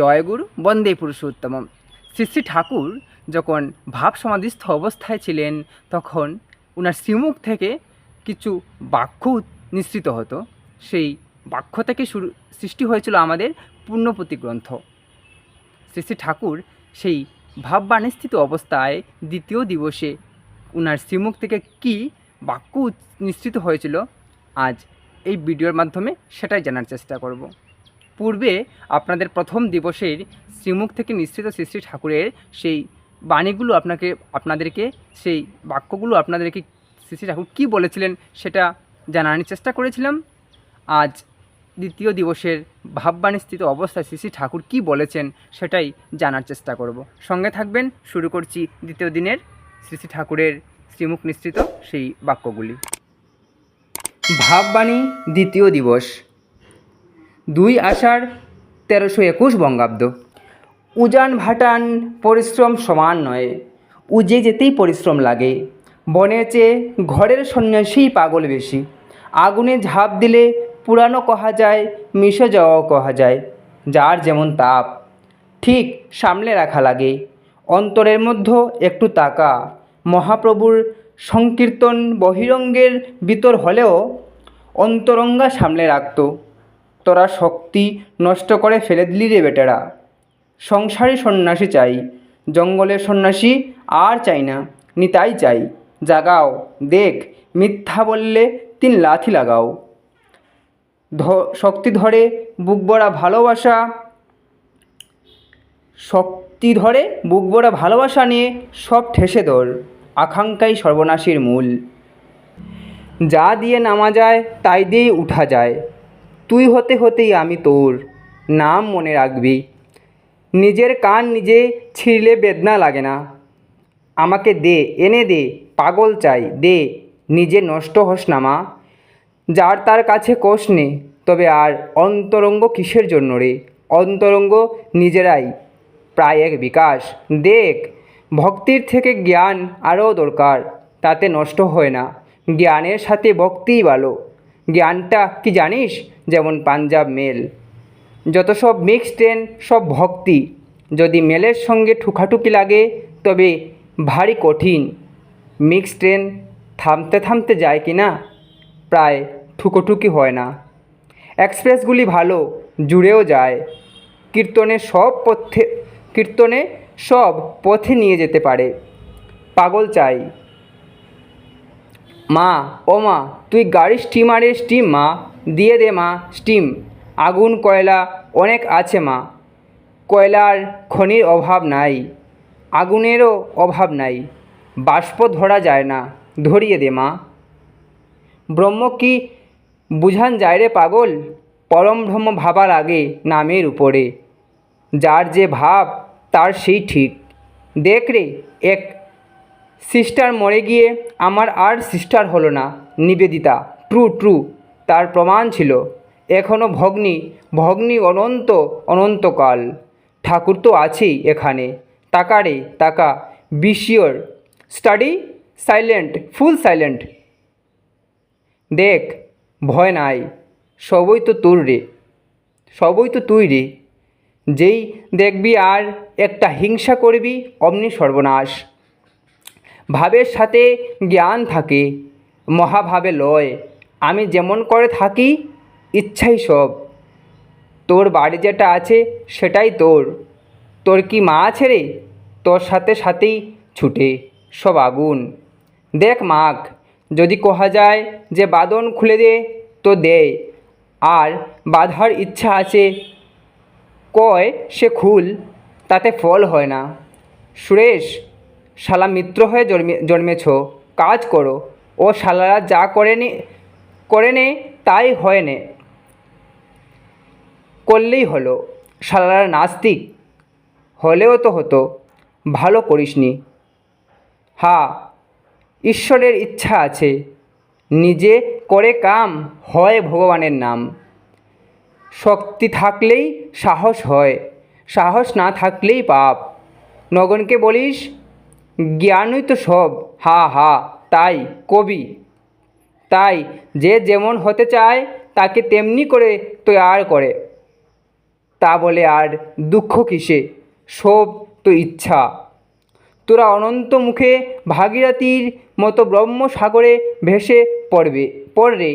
জয়গুরু বন্দে পুরুষোত্তমম। শ্রী শ্রী ঠাকুর যখন ভাব সমাধিস্থ অবস্থায় ছিলেন, তখন ওনার শ্রীমুখ থেকে কিছু বাক্য নিঃসৃত হতো। সেই বাক্য থেকে শুরু, সৃষ্টি হয়েছিল আমাদের পূর্ণপতি গ্রন্থ। শ্রী শ্রী ঠাকুর সেই ভাববাণীস্থিত অবস্থায় দ্বিতীয় দিবসে ওনার শ্রীমুখ থেকে কি বাক্য নিঃসৃত হয়েছিল, আজ এই ভিডিওর মাধ্যমে সেটাই জানার চেষ্টা করব। পূর্বে আপনাদের প্রথম দিবসের শ্রীমুখ থেকে নিঃসৃত শ্রী শ্রী ঠাকুরের সেই বাণীগুলো আপনাকে, আপনাদেরকে, সেই বাক্যগুলো আপনাদেরকে শ্রী ঠাকুর কী বলেছিলেন সেটা জানানোর চেষ্টা করেছিলাম। আজ দ্বিতীয় দিবসের ভাববাণীস্থিত অবস্থায় শ্রী ঠাকুর কী বলেছেন সেটাই জানার চেষ্টা করব। সঙ্গে থাকবেন, শুরু করছি দ্বিতীয় দিনের শ্রী শ্রী ঠাকুরের শ্রীমুখ নিঃসৃত সেই বাক্যগুলি। ভাববাণী দ্বিতীয় দিবস। দুই আষাঢ় তেরোশো একুশ বঙ্গাব্দ। উজান ভাটান পরিশ্রম সমান নয়, উজে যেতেই পরিশ্রম লাগে। বনের চেয়ে ঘরের সন্ন্যাসী পাগল বেশি, আগুনে ঝাঁপ দিলে পুরানো কহা যায়, মিশে যাওয়াও কহা যায়, যার যেমন তাপ, ঠিক সামলে রাখা লাগে। অন্তরের মধ্যে একটু তাকা, মহাপ্রভুর সংকীর্তন বহিরঙ্গের ভিতর হলেও অন্তরঙ্গা সামলে রাখতো। তোরা শক্তি নষ্ট করে ফেলে দিলি রে বেটারা। সংসারী সন্ন্যাসী চাই জঙ্গলের সন্ন্যাসী আর চাই না, নিতাই চাই। জাগাও, দেখ, মিথ্যা বললে তিন লাথি লাগাও। শক্তি ধরে বুক ভরা ভালোবাসা, শক্তি ধরে বুক ভরা ভালোবাসা নিয়ে সব ঠেসে ধর, আকাঙ্ক্ষাই সর্বনাশীর মূল। যা দিয়ে নামা যায়, তাই দিয়েই উঠা যায়। তুই হতে হতেই আমি তোর নাম মনে রাখবি। নিজের কান নিজে ছিঁড়লে বেদনা লাগে না। আমাকে দে, এনে দে, পাগল চাই, দে, নিজে নষ্ট হোস না মা। যার তার কাছে কোষ নে, তবে আর অন্তরঙ্গ কিসের জন্য রে? অন্তরঙ্গ নিজেরাই, প্রায় এক বিকাশ। দেখ, ভক্তির থেকে জ্ঞান আরও দরকার, তাতে নষ্ট হয় না। জ্ঞানের সাথে ভক্তিই ভালো। জ্ঞানটা কি জানিস? যেমন পাঞ্জাব মেল। যত সব মিক্স ট্রেন সব ভক্তি। যদি মেলের সঙ্গে ঠুকাঠুকি লাগে, তবে ভারী কঠিন। মিক্স ট্রেন থামতে থামতে যায় কি না প্রায় ঠুকোঠুকি হয় না। এক্সপ্রেসগুলি ভালো, জুড়েও যায়। কীর্তনে সব পথে, কীর্তনে সব পথে নিয়ে যেতে পারে। পাগল চাই। মা, ও মা, তুই গাড়ি স্টিমারে স্টিম মা। দিয়ে দে, মা স্টিম আগুন, কয়লা অনেক আছে, মা। কয়লার খনির অভাব নাই। আগুনেরও অভাব নাই। বাষ্প ধরা যায় না। ধরিয়ে দে, মা। ব্রহ্ম কি বুঝান যায় রে, পাগল? পরম ব্রহ্ম ভাবার আগে নামের উপরে। যার যে ভাব, তার সেই ঠিক। দেখ রে, এক সিস্টার মরে গিয়ে আমার আর সিস্টার হলো না। নিবেদিতা, ট্রু ট্রু, তার প্রমাণ ছিল। এখনও ভগ্নী ভগ্নী অনন্ত, অনন্তকাল। ঠাকুর তো আছেই এখানে। তাকা রে, তাকা। Be sure study silent full silent দেখ, ভয় নাই। সবই তো তোর রে। সবই তো তুই রে। যেই দেখবি আর একটা হিংসা করবি, অমনি সর্বনাশ। ভাবের সাথে জ্ঞান থাকে, মহাভাবে লয়। আমি যেমন করে থাকি, ইচ্ছাই সব। তোর বাড়ি যেটা আছে, সেটাই তোর। তোর কি মা আছে রে? তোর সাথে সাথেই ছুটে, সব আগুন। দেখ মাগ যদি কোহা যায় যে বাদন খুলে দে, তো দে। আর বাধার ইচ্ছা আছে, কয় সে খুল, তাতে ফল হয় না। সুরেশ শালা মিত্র হয়ে জন্মে, জন্মেছ, কাজ করো। ও শালারা যা করে নে করে নে তাই হয় নে। করলেই হলো। শালারা নাস্তিক হলেও তো হতো। ভালো করিসনি। হা, ঈশ্বরের ইচ্ছা আছে। নিজে করে কাম হয় ভগবানের নাম। শক্তি থাকলেই সাহস হয়। সাহস না থাকলেই পাপ। নগনকে বলিস জ্ঞানই তো সব। হা হা, তাই, কবি। তাই যে যেমন হতে চায়, তাকে তেমনি করে তৈয়ার করে। তা বলে আর দুঃখ কিসে? সব তো ইচ্ছা। তোরা অনন্ত মুখে ভাগীরথীর মতো ব্রহ্মসাগরে ভেসে পড়বে পড়রে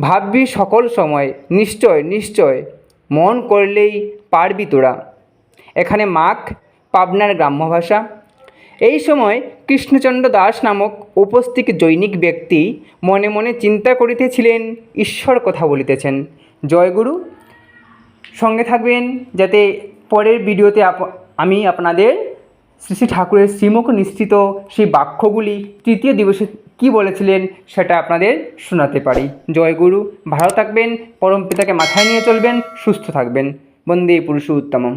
ভাববি সকল সময়, নিশ্চয় নিশ্চয়, মন করলেই পারবি তোরা। এখানে মাখ পাবনার গ্রাম্য ভাষা। এই সময় কৃষ্ণচন্দ্র দাস নামক উপস্থিত জৈনিক ব্যক্তি মনে মনে চিন্তা করিতেছিলেন, ঈশ্বর কথা বলিতেছেন। জয়গুরু সঙ্গে থাকবেন যাতে পরের ভিডিওতে আমি আপনাদের শ্রী শ্রী ঠাকুরের শ্রীমুখ নিশ্চিত সেই বাক্যগুলি তৃতীয় দিবসে কী বলেছিলেন সেটা আপনাদের শোনাতে পারি। জয়গুরু ভালো থাকবেন, পরম পিতাকে মাথায় নিয়ে চলবেন, সুস্থ থাকবেন। বন্দে পুরুষ উত্তমম